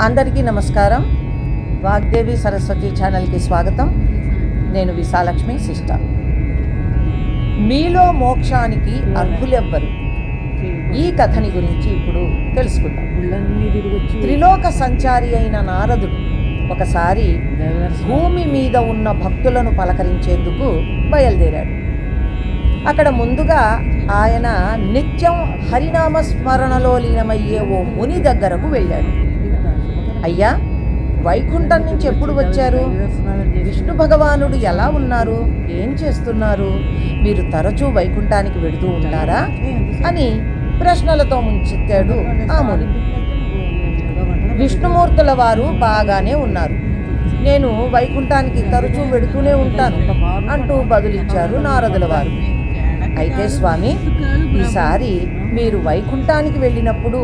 అందరికీ నమస్కారం. వాగ్దేవి సరస్వతి ఛానల్కి స్వాగతం. నేను విశాలక్ష్మి సిస్టర్. మీలో మోక్షానికి అర్హులెవ్వరు? ఈ కథని గురించి ఇప్పుడు తెలుసుకుందాం. త్రిలోక సంచారి అయిన నారదుడు ఒకసారి భూమి మీద ఉన్న భక్తులను పలకరించేందుకు బయలుదేరాడు. అక్కడ ముందుగా ఆయన నిత్యం హరినామ స్మరణలో లీనమయ్యే ఓ ముని దగ్గరకు వెళ్ళాడు. అయ్యా వైకుంఠం నుంచి ఎప్పుడు వచ్చారు? విష్ణు భగవానుడు ఎలా ఉన్నారు? ఏం చేస్తున్నారు? మీరు తరచూ వైకుంఠానికి వెడుతూ ఉంటారా? అని ప్రశ్నలతో ముంచెత్తాడు ఆ ముని విష్ణుమూర్తుల వారు బాగానే ఉన్నారు. నేను వైకుంఠానికి తరచూ వెడుతూనే ఉంటాను అంటూ బదులిచ్చారు నారదుల వారు. అయితే స్వామి ఈసారి మీరు వైకుంఠానికి వెళ్ళినప్పుడు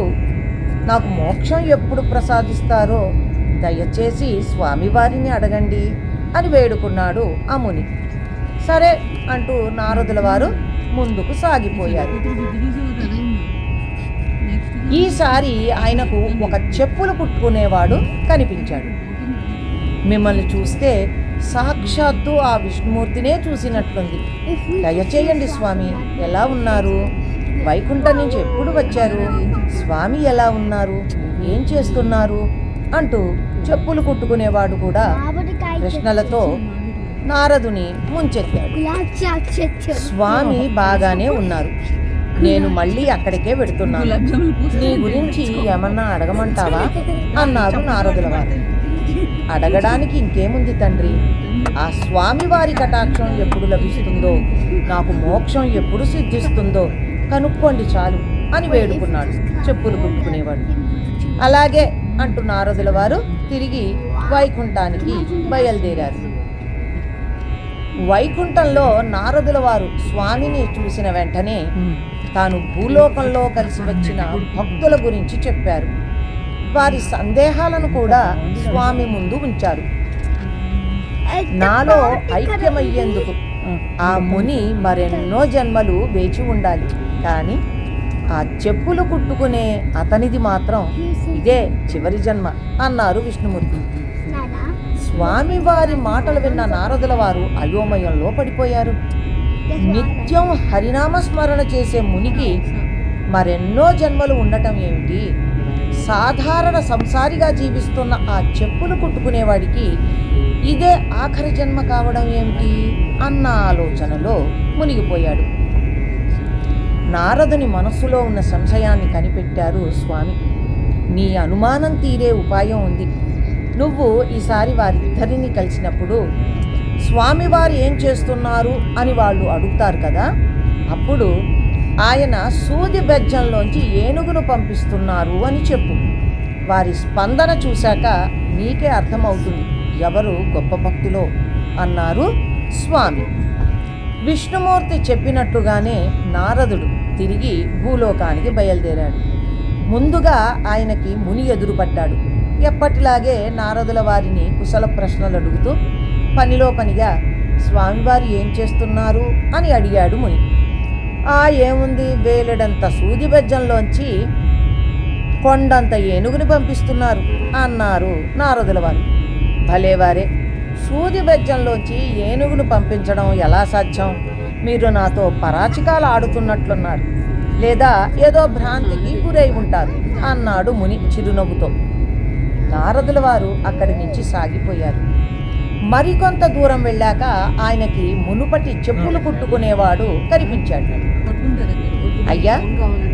నాకు మోక్షం ఎప్పుడు ప్రసాదిస్తారో దయచేసి స్వామివారిని అడగండి అని వేడుకున్నాడు ఆ ముని. సరే అంటూ నారదుల వారు ముందుకు సాగిపోయారు. ఈసారి ఆయనకు ఒక చెప్పులు కుట్టుకునేవాడు కనిపించాడు. మిమ్మల్ని చూస్తే సాక్షాత్తు ఆ విష్ణుమూర్తినే చూసినట్లుంది. దయచేయండి స్వామి ఎలా ఉన్నారు? వైకుంఠం నుంచి ఎప్పుడు వచ్చారు? స్వామి ఎలా ఉన్నారు? ఏం చేస్తున్నారు? అంటూ చెప్పులు కుట్టుకునేవాడు కూడా ప్రశ్నలతో నారదుని ముంచెత్తాడు. స్వామి బాగానే ఉన్నారు. నేను మళ్ళీ అక్కడికే వెడుతున్నాను. నీ గురించి ఏమన్నా అడగమంటావా? అన్నారు నారదుల వారు. అడగడానికి ఇంకేముంది తండ్రి? ఆ స్వామి వారి కటాక్షం ఎప్పుడు లభిస్తుందో నాకు మోక్షం ఎప్పుడు సిద్ధిస్తుందో కనుక్కోండి చాలు అని వేడుకున్నాడు. చెప్పులు కుట్టుకునేవాడు అలాగే అంటూ నారదుల వారు తిరిగి వైకుంఠానికి బయలుదేరారు. వైకుంఠంలో నారదుల వారు స్వామిని చూసిన వెంటనే తాను భూలోకంలో కలిసి వచ్చిన భక్తుల గురించి చెప్పారు. వారి సందేహాలను కూడా స్వామి ముందు ఉంచారు. నాలో ఐక్యమయ్యేందుకు ఆ ముని మరెన్నో జన్మలు వేచి ఉండాలి. కానీ ఆ చెప్పులు కుట్టుకునే అతనిది మాత్రం ఇదే చివరి జన్మ అన్నారు విష్ణుమూర్తి. స్వామి వారి మాటలు విన్న నారదుల వారు అయోమయంలో పడిపోయారు. నిత్యం హరినామ స్మరణ చేసే మునికి మరెన్నో జన్మలు ఉండటం ఏమిటి? సాధారణ సంసారిగా జీవిస్తున్న ఆ చెప్పులు కుట్టుకునేవాడికి ఇదే ఆఖరి జన్మ కావడం ఏమిటి? అన్న ఆలోచనలో మునిగిపోయాడు. నారదుని మనస్సులో ఉన్న సంశయాన్ని కనిపెట్టారు స్వామి. నీ అనుమానం తీరే ఉపాయం ఉంది. నువ్వు ఈసారి వారిద్దరిని కలిసినప్పుడు స్వామివారు ఏం చేస్తున్నారు అని వాళ్ళు అడుగుతారు కదా. అప్పుడు ఆయన సూది బెజ్జంలోంచి ఏనుగును పంపిస్తున్నారు అని చెప్పు. వారి స్పందన చూశాక నీకే అర్థమవుతుంది. ఎవరు గొప్ప భక్తులో? అన్నారు స్వామి. విష్ణుమూర్తి చెప్పినట్టుగానే నారదుడు తిరిగి భూలోకానికి బయలుదేరాడు. ముందుగా ఆయనకి ముని ఎదురుపడ్డాడు. ఎప్పటిలాగే నారదుల వారిని కుశల ప్రశ్నలు అడుగుతూ పనిలో పనిగా స్వామివారు ఏం చేస్తున్నారు? అని అడిగాడు ముని. ఆ ఏముంది? వేలెడంత సూది బెజ్జంలోంచి కొండంత ఏనుగుని పంపిస్తున్నారు అన్నారు నారదుల వారు. భలేవారే! సూది బెజ్జంలోంచి ఏనుగును పంపించడం ఎలా సాధ్యం? మీరు నాతో పరాచికాలు ఆడుతున్నట్లున్నారు. లేదా ఏదో భ్రాంతికి గురై ఉంటారు. అన్నాడు ముని చిరునవ్వుతో. నారదుల వారు అక్కడి నుంచి సాగిపోయారు. మరికొంత దూరం వెళ్ళాక ఆయనకి మునుపటి చెప్పులు కుట్టుకునేవాడు కనిపించాడు. అయ్యా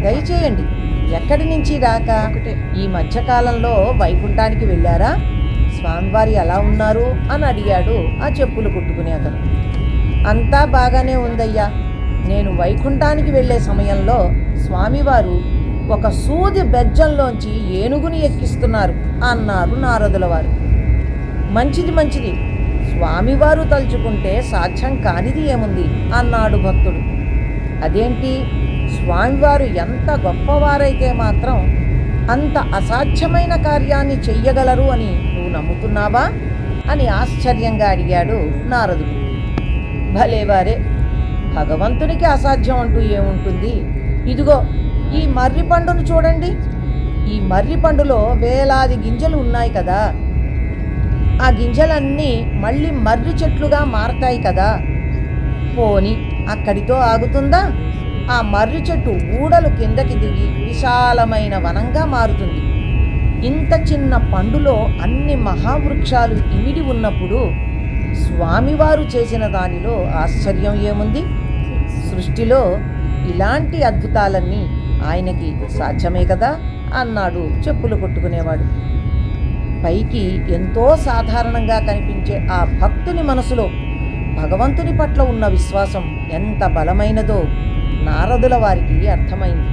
దయచేయండి. ఎక్కడి నుంచి రాక ఈ మధ్యకాలంలో వైకుంఠానికి వెళ్ళారా? స్వామివారు ఎలా ఉన్నారు అని అడిగాడు ఆ చెప్పులు కుట్టుకునే అతను. అంతా బాగానే ఉందయ్యా. నేను వైకుంఠానికి వెళ్ళే సమయంలో స్వామివారు ఒక సూది బెజ్జంలోంచి ఏనుగుని ఎక్కిస్తున్నారు అన్నారు నారదుల వారు. మంచిది మంచిది. స్వామివారు తలుచుకుంటే సాధ్యం కానిది ఏముంది? అన్నాడు భక్తుడు. అదేంటి? స్వామివారు ఎంత గొప్పవారైతే మాత్రం అంత అసాధ్యమైన కార్యాన్ని చెయ్యగలరు అని నమ్ముతున్నావా అని ఆశ్చర్యంగా అడిగాడు నారదుడు. భలేవారే భగవంతునికి అసాధ్యం అంటూ ఏముంటుంది? ఇదిగో ఈ మర్రి పండును చూడండి. ఈ మర్రి పండులో వేలాది గింజలు ఉన్నాయి కదా. ఆ గింజలన్నీ మళ్ళీ మర్రి చెట్లుగా మారతాయి కదా. పోని అక్కడితో ఆగుతుందా? ఆ మర్రి చెట్టు ఊడలు కిందకి దిగి విశాలమైన వనంగా మారుతుంది. ఇంత చిన్న పండులో అన్ని మహావృక్షాలు ఇమిడి ఉన్నప్పుడు స్వామివారు చేసిన దానిలో ఆశ్చర్యం ఏముంది? సృష్టిలో ఇలాంటి అద్భుతాలన్నీ ఆయనకి సాధ్యమే కదా అన్నాడు చెప్పులు కొట్టుకునేవాడు. పైకి ఎంతో సాధారణంగా కనిపించే ఆ భక్తుని మనసులో భగవంతుని పట్ల ఉన్న విశ్వాసం ఎంత బలమైనదో నారదుల వారికి అర్థమైంది.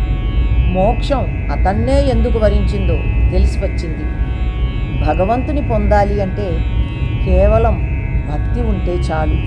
మోక్షం అతన్నే ఎందుకు వరించిందో తెలిసి వచ్చింది భగవంతుని పొందాలి అంటే కేవలం భక్తి ఉంటే చాలు.